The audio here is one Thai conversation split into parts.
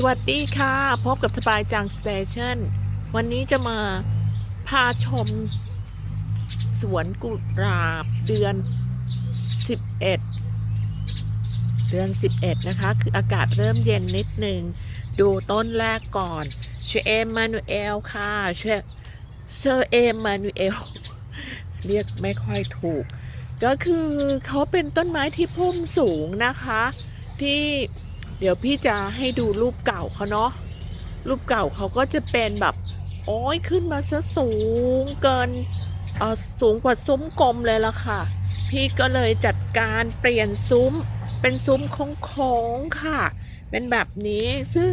สวัสดีค่ะ พบกับสบายจังสเตชันวันนี้จะมาพาชม สวนกุหลาบเดือน 11 เดือน 11 นะคะ คืออากาศเริ่มเย็นนิดหนึ่ง ดูต้นแรกก่อนเชอเอมมานูเอลค่ะเชเชอเอมมานูเอลเรียกไม่ค่อยถูก ก็คือเขาเป็นต้นไม้ที่พุ่มสูงนะคะ ที่ เดี๋ยวพี่จะให้ดูรูปเก่าเขาเนาะรูปเก่าเขาก็จะเป็นแบบโอ้ยขึ้นมาซะสูงเกินเออสูงกว่าซุ้มกลมเลยละค่ะ พี่ก็เลยจัดการเปลี่ยนซุ้มเป็นซุ้มโค้งๆค่ะ เป็นแบบนี้ซึ่ง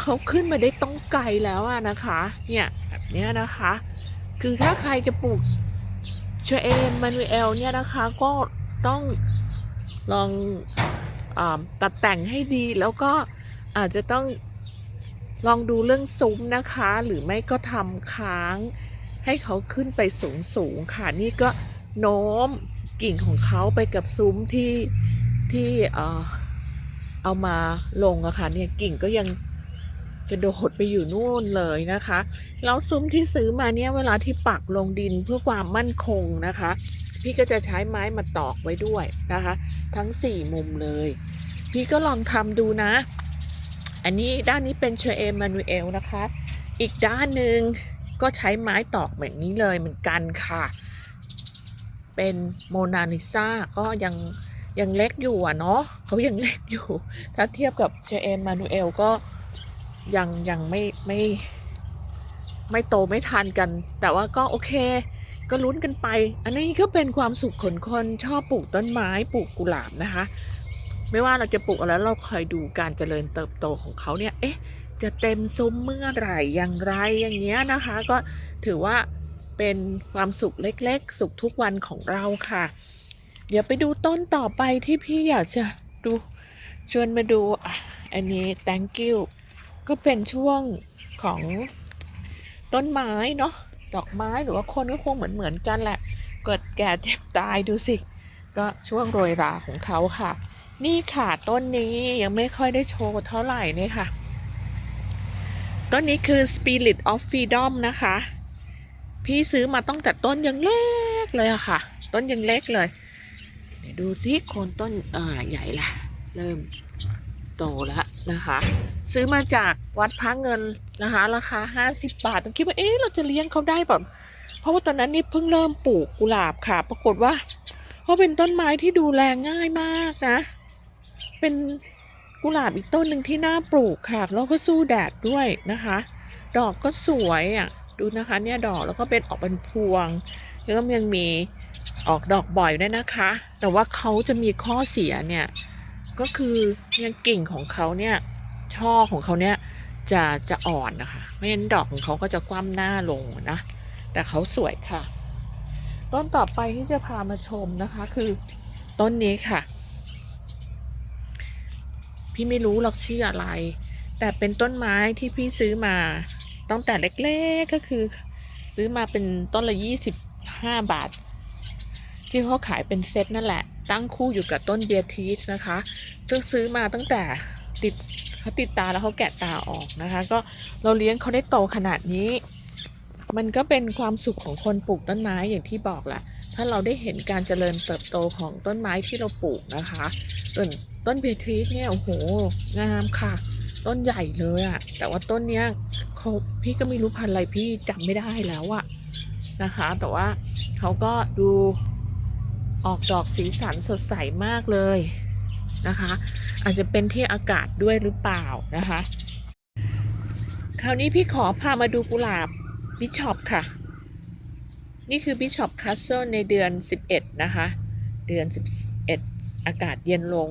เขาขึ้นมาได้ต้องไกลแล้วอะนะคะ เนี่ยแบบนี้นะคะ คือถ้าใครจะปลูกเชอเอมมานูเอลเนี่ยนะคะก็ต้องลอง ตัดแต่งให้ดีแล้วก็อาจจะต้องลองดูเรื่องซุ้มนะคะ หรือไม่ก็ทำค้างให้เขาขึ้นไปสูงสูงๆค่ะนี่ก็โน้มกิ่งของเขาไปกับซุ้มที่ที่เอ่อเอามาลงอะค่ะเนี่ยกิ่งก็ยัง กระโดดไปอยู่นู่นเลยนะคะ แล้วซุ้มที่ซื้อมาเนี่ยเวลาที่ปักลงดินเพื่อความมั่นคงนะคะ พี่ก็จะใช้ไม้มาตอกไว้ด้วยนะคะ ทั้งสี่มุมเลย พี่ก็ลองทำดูนะ อันนี้ด้านนี้เป็นเชอเอมมานูเอลนะคะ อีกด้านหนึ่งก็ใช้ไม้ตอกแบบนี้เลยเหมือนกันค่ะ เป็นโมนาลิซาก็ยังยังเล็กอยู่อะเนาะเขายังเล็กอยู่ ถ้าเทียบกับเชอเอมมานูเอลก็ ยังยังไม่ไม่ ไม่โตไม่ทันกัน แต่ว่าก็โอเค ก็ลุ้นกันไป อันนี้ก็เป็นความสุขของคนชอบปลูกต้นไม้ปลูกกุหลาบนะคะ ไม่ว่าเราจะปลูกอะไรเราคอยดูการเจริญเติบโตของเขาเนี่ย เอ๊ะ จะเต็มซุ้มเมื่อไหร่อย่างไรอย่างเงี้ยนะคะ ก็ถือว่าเป็นความสุขเล็ก ๆ สุขทุกวันของเราค่ะ เดี๋ยวไปดูต้นต่อไปที่พี่อยากจะดูชวนมาดูอะอันนี้ thank you ก็เป็นช่วงของต้นไม้เนาะดอกไม้หรือว่าคนก็คงเหมือนเหมือนๆกันแหละ เกิดแก่เจ็บตายดูสิ ก็ช่วงโรยราของเขาค่ะ นี่ค่ะต้นนี้ยังไม่ค่อยได้โชว์เท่าไหร่เนี่ยค่ะ ต้นนี้คือ Spirit of Freedom นะคะ พี่ซื้อมาตั้งแต่ต้นยังเล็กเลยอะค่ะ ต้นยังเล็กเลยเดี๋ยวดูที่โคนต้นอ่าใหญ่ละเริ่ม โตแล้วนะคะ ซื้อมาจากวัดพระเงินนะคะ ราคา50บาทต้องคิดว่าเอ๊ะเราจะเลี้ยงเขาได้แบบเพราะว่าตอนนั้นนี่เพิ่งเริ่มปลูกกุหลาบค่ะ ปรากฏว่าเขาเป็นต้นไม้ที่ดูแลง่ายมากนะ เป็นกุหลาบอีกต้นหนึ่งที่น่าปลูกค่ะ แล้วก็สู้แดดด้วยนะคะ ดอกก็สวยอะดูนะคะเนี่ยดอกแล้วก็เป็นออกเป็นพวง แล้วก็ยังมีออกดอกบ่อยด้วยนะคะ แต่ว่าเขาจะมีข้อเสียเนี่ย ก็คือเนี่ยกิ่งของเขาเนี่ย ช่อของเขาเนี่ยจะจะอ่อนนะคะ ไม่งั้นดอกของเขาก็จะคว่ำหน้าลงนะ แต่เขาสวยค่ะ ต้นต่อไปที่จะพามาชมนะคะคือต้นนี้ค่ะ พี่ไม่รู้หรอกชื่ออะไร แต่เป็นต้นไม้ที่พี่ซื้อมาตั้งแต่เล็กๆก็คือ ซื้อมาเป็นต้นละยี่สิบห้าบาท ที่เขาขายเป็นเซตนั่นแหละ ตั้งคู่อยู่กับต้นเบียร์ทีสนะคะซึ่งซื้อมาตั้งแต่ติดเขาติดตาแล้วเขาแกะตาออกนะคะ ก็เราเลี้ยงเขาได้โตขนาดนี้ มันก็เป็นความสุขของคนปลูกต้นไม้อย่างที่บอกแหละถ้าเราได้เห็นการเจริญเติบโตของต้นไม้ที่เราปลูกนะคะต้นต้นเบียร์ทีสเนี่ยโอ้โหงามค่ะ ต้นใหญ่เลยอะแต่ว่าต้นเนี้ยเขาพี่ก็ไม่รู้พันธุ์อะไรพี่จำไม่ได้แล้วอะนะคะ แต่ว่าเขาก็ดู ออกดอกสีสันสดใสมากเลยนะคะ อาจจะเป็นที่อากาศด้วยหรือเปล่านะคะ คราวนี้พี่ขอพามาดูกุหลาบบิชอปค่ะ นี่คือบิชอปคัสเซิลในเดือน 11 นะคะ เดือน 11 อากาศเย็นลง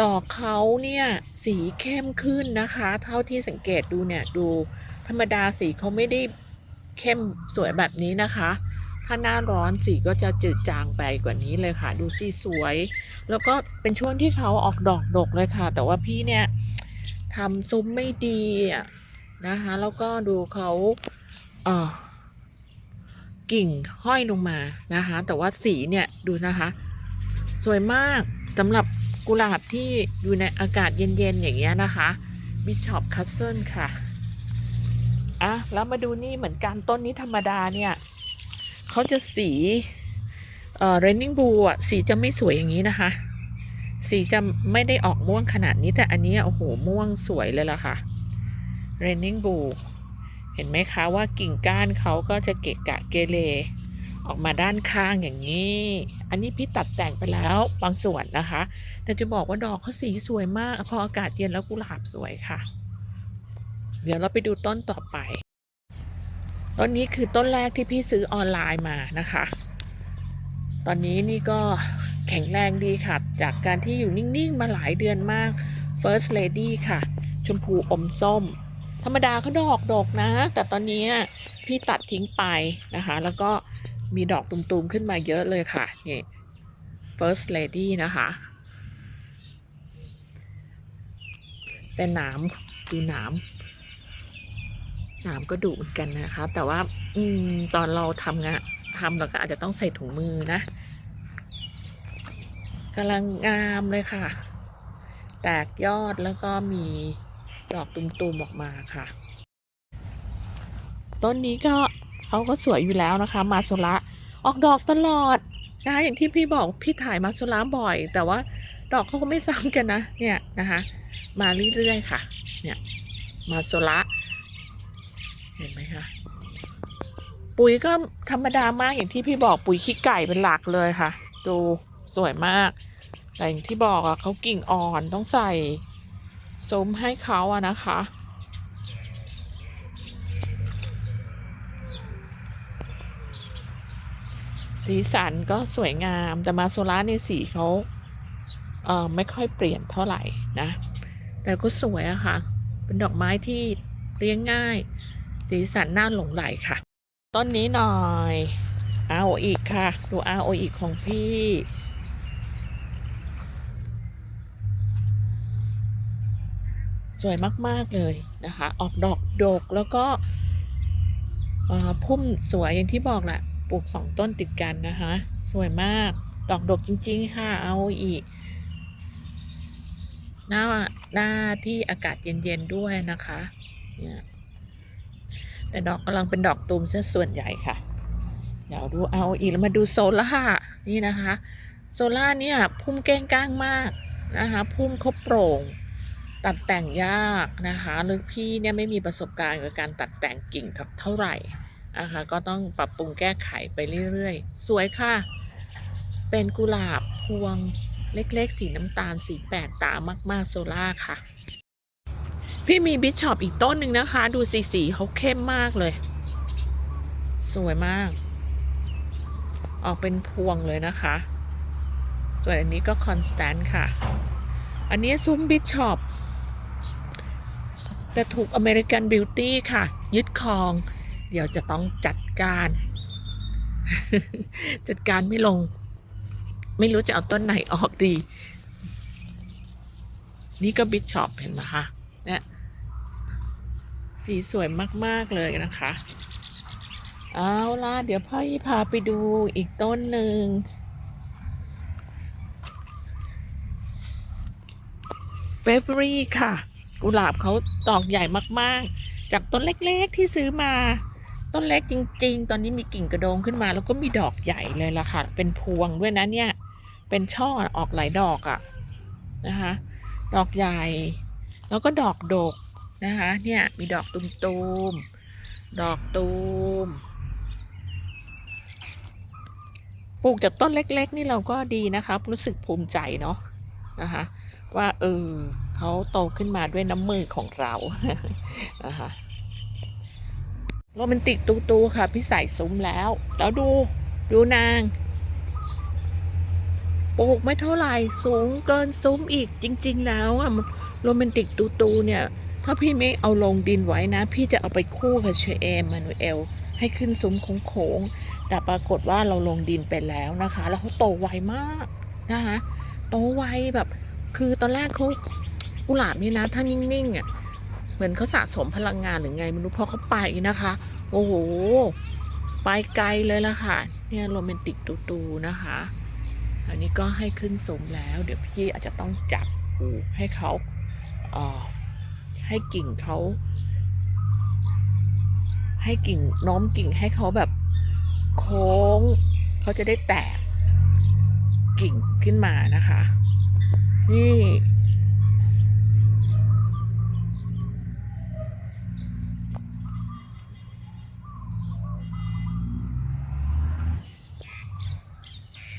ดอกเขาเนี่ย สีเข้มขึ้นนะคะ เท่าที่สังเกตดูเนี่ย ดูธรรมดาสีเขาไม่ได้เข้มสวยแบบนี้นะคะ ถ้าหน้าร้อนสีก็จะจืดจางไปกว่านี้เลยค่ะ ดูสีสวย แล้วก็เป็นช่วงที่เขาออกดอกดกเลยค่ะ แต่ว่าพี่เนี่ยทำซุ้มไม่ดีนะคะ แล้วก็ดูเขาเออกิ่งห้อยลงมานะคะ แต่ว่าสีเนี่ยดูนะคะ สวยมากสำหรับกุหลาบที่อยู่ในอากาศเย็นๆอย่างเงี้ยนะคะบิชอปคัสเซิลค่ะอะแล้วมาดูนี่เหมือนกันต้นนี้ธรรมดาเนี่ย เขาจะสีเอ่อเรนนิงบูอะสีจะไม่สวยอย่างนี้นะคะ สีจะไม่ได้ออกม่วงขนาดนี้แต่อันนี้โอ้โหม่วงสวยเลยล่ะค่ะเรนนิงบูเห็นไหมคะว่ากิ่งก้านเขาก็จะเกะกะเกเรออกมาด้านข้างอย่างนี้ อันนี้พี่ตัดแต่งไปแล้วบางส่วนนะคะ แต่จะบอกว่าดอกเขาสีสวยมาก พออากาศเย็นแล้วกุหลาบสวยค่ะ เดี๋ยวเราไปดูต้นต่อไป ต้นนี้คือต้นแรกที่พี่ซื้อออนไลน์มานะคะ ตอนนี้นี่ก็แข็งแรงดีค่ะ จากการที่อยู่นิ่ง ๆ มาหลายเดือนมาก First Lady ค่ะ ชมพูอมส้ม ธรรมดาเขาดอกดอกนะ แต่ตอนนี้พี่ตัดทิ้งไปนะคะ แล้วก็มีดอกตุ่มๆขึ้นมาเยอะเลยค่ะนี่ First Lady นะคะ แต่หนามดูหนาม นามก็ดุเหมือนกันนะคะ แต่ว่า อืม ตอนเราทำงานทำเราก็อาจจะต้องใส่ถุงมือนะกำลังงามเลยค่ะ แตกยอดแล้วก็มีดอกตุ่มๆออกมาค่ะ ต้นนี้ก็เขาก็สวยอยู่แล้วนะคะ มาโซระออกดอกตลอดนะคะอย่างที่พี่บอกพี่ถ่ายมาโซระบ่อย แต่ว่าดอกเขาก็ไม่ซ้ำกันนะ เนี่ยนะคะ มาเรื่อยๆค่ะ เนี่ย มาโซระเห็นไหมคะ ปุ๋ยก็ธรรมดามากอย่างที่พี่บอกปุ๋ยขี้ไก่เป็นหลักเลยค่ะ ดูสวยมาก แต่อย่างที่บอกอะเขากิ่งอ่อนต้องใส่ซุ้มให้เขาอะนะคะ สีสันก็สวยงามแต่มาโซล่าในสีเขาเอ่อไม่ค่อยเปลี่ยนเท่าไหร่นะ แต่ก็สวยอะค่ะ เป็นดอกไม้ที่เลี้ยงง่าย สีสันน่าหลงไหลค่ะ ต้นนี้หน่อยอาโออีกค่ะ ดูอาโออีกของพี่ สวยมาก ๆ เลยนะคะ ออกดอกดกแล้วก็พุ่มสวยอย่างที่บอกแหละปลูกสองต้นติดกันนะคะ สวยมาก ดอกดกจริง ๆ ค่ะเอาอีกหน้าหน้าที่อากาศเย็น ๆ ด้วยนะคะเนี่ย แต่ดอกกำลังเป็นดอกตูมซะส่วนใหญ่ค่ะ เดี๋ยวดูเอาอีกแล้วมาดูโซล่านี่นะคะ โซล่าเนี่ยพุ่มเก้งก้างมากนะคะพุ่มเขาโปร่ง ตัดแต่งยากนะคะหรือพี่เนี่ยไม่มีประสบการณ์กับการตัดแต่งกิ่งเท่าไหร่นะคะก็ต้องปรับปรุงแก้ไขไปเรื่อยๆ สวยค่ะ เป็นกุหลาบพวงเล็กๆ สีน้ำตาลสีแปลกตามากๆโซล่าค่ะ พี่มีบิชอปอีกต้นหนึ่งนะคะ ดูสีสีเขาเข้มมากเลย สวยมาก ออกเป็นพวงเลยนะคะ ส่วนอันนี้ก็คอนสแตนต์ค่ะ อันนี้ซุ้มบิชอปแต่ถูกอเมริกันบิวตี้ค่ะ ยึดครอง เดี๋ยวจะต้องจัดการ จัดการไม่ลง ไม่รู้จะเอาต้นไหนออกดี นี่ก็บิชอปเห็นไหมคะ เนี่ยสีสวยมาก ๆ เลยนะคะ เอาล่ะ เดี๋ยวพ่อพาไปดูอีกต้นหนึ่ง เบเวอรี่ค่ะ กุหลาบเขาดอกใหญ่มาก ๆ จากต้นเล็ก ๆ ที่ซื้อมา ต้นเล็กจริง ๆ ตอนนี้มีกิ่งกระโดงขึ้นมา แล้วก็มีดอกใหญ่เลยล่ะค่ะ เป็นพวงด้วยนะเนี่ย เป็นช่อออกหลายดอกอะ่ะนะคะ ดอกใหญ่ แล้วก็ดอกดกนะคะ เนี่ยมีดอกตุมๆ ดอกตูม ปลูกจากต้นเล็ก ๆ นี่เราก็ดีนะคะรู้สึกภูมิใจเนาะนะคะ ว่าเออเขาโตขึ้นมาด้วยน้ำมือของเรานะคะโรแมนติกตูตูค่ะ พี่ใส่ซุ้มแล้ว แล้วดูดูนางปลูกไม่เท่าไหร่สูงเกินซุ้มอีกจริง ๆ แล้วอะ โรแมนติกตูตูเนี่ย ถ้าพี่ไม่เอาลงดินไว้นะ พี่จะเอาไปคู่กับเชเอมมานูเอลให้ขึ้นซุ้มโค้งๆแต่ปรากฏว่าเราลงดินไปแล้วนะคะ แล้วเขาโตไวมากนะคะโตไวแบบ คือตอนแรกเขากุหลาบนี่นะ ถ้านิ่งๆอะเหมือนเขาสะสมพลังงานหรือไงไม่รู้พอเขาไปนะคะ โอ้โหไปไกลเลยละค่ะ เนี่ยโรแมนติกตูๆนะคะ อันนี้ก็ให้ขึ้นสมแล้ว เดี๋ยวพี่อาจจะต้องจับผูกให้เขา ให้กิ่งเขาให้กิ่งน้อมกิ่งให้เขาแบบโค้งเขาจะได้แตกกิ่งขึ้นมานะคะ นี่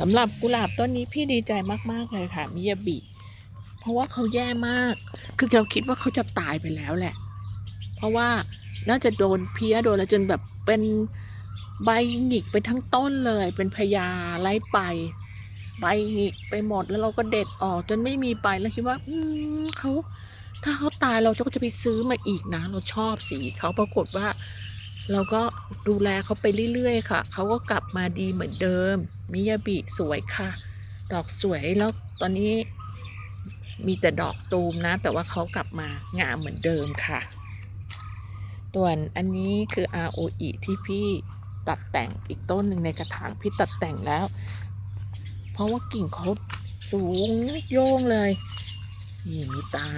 สำหรับกุหลาบต้นนี้พี่ดีใจมาก ๆ เลยค่ะ มิยาบิ เพราะว่าเขาแย่มาก คือเราคิดว่าเขาจะตายไปแล้วแหละ เพราะว่าน่าจะโดนเพี้ยโดนอะไรจนแบบเป็นใบหงิกไปทั้งต้นเลย เป็นพญาไล่ไป ใบหงิกไปหมดแล้วเราก็เด็ดออกจนไม่มีใบแล้วคิดว่า อืมเขาถ้าเขาตายเราก็จะไปซื้อมาอีกนะ เราชอบสีเขาปรากฏว่า เราก็ดูแลเขาไปเรื่อยๆค่ะ เขาก็กลับมาดีเหมือนเดิม มิยาบิสวยค่ะ ดอกสวยแล้วตอนนี้ มีแต่ดอกตูมนะ แต่ว่าเขากลับมางามเหมือนเดิมค่ะส่วนอันนี้คือ ROE ที่พี่ตัดแต่งอีกต้นหนึ่งในกระถางพี่ตัดแต่งแล้ว เพราะว่ากิ่งเขาสูงโย่งเลยนี่มีตา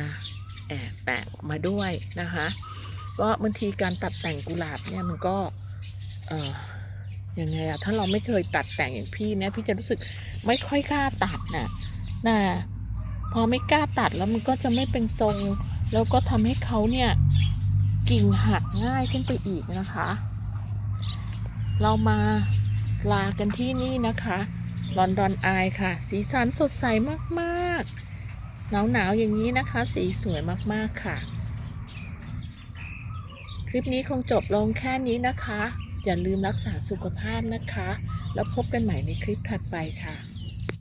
แอบแตกออกมาด้วยนะคะก็บางทีการตัดแต่งกุหลาบเนี่ยมันก็เอ่อยังไงอะถ้าเราไม่เคยตัดแต่งอย่างพี่เนี่ยพี่จะรู้สึกไม่ค่อยกล้าตัดน่ะน่ะ พอไม่กล้าตัดแล้วมันก็จะไม่เป็นทรง แล้วก็ทำให้เขาเนี่ยกิ่งหักง่ายขึ้นไปอีกนะคะ เรามาลากันที่นี่นะคะลอนดอนอายค่ะ สีสันสดใสมากๆ หนาวๆอย่างนี้นะคะ สีสวยมากๆค่ะ คลิปนี้คงจบลงแค่นี้นะคะ อย่าลืมรักษาสุขภาพนะคะ แล้วพบกันใหม่ในคลิปถัดไปค่ะ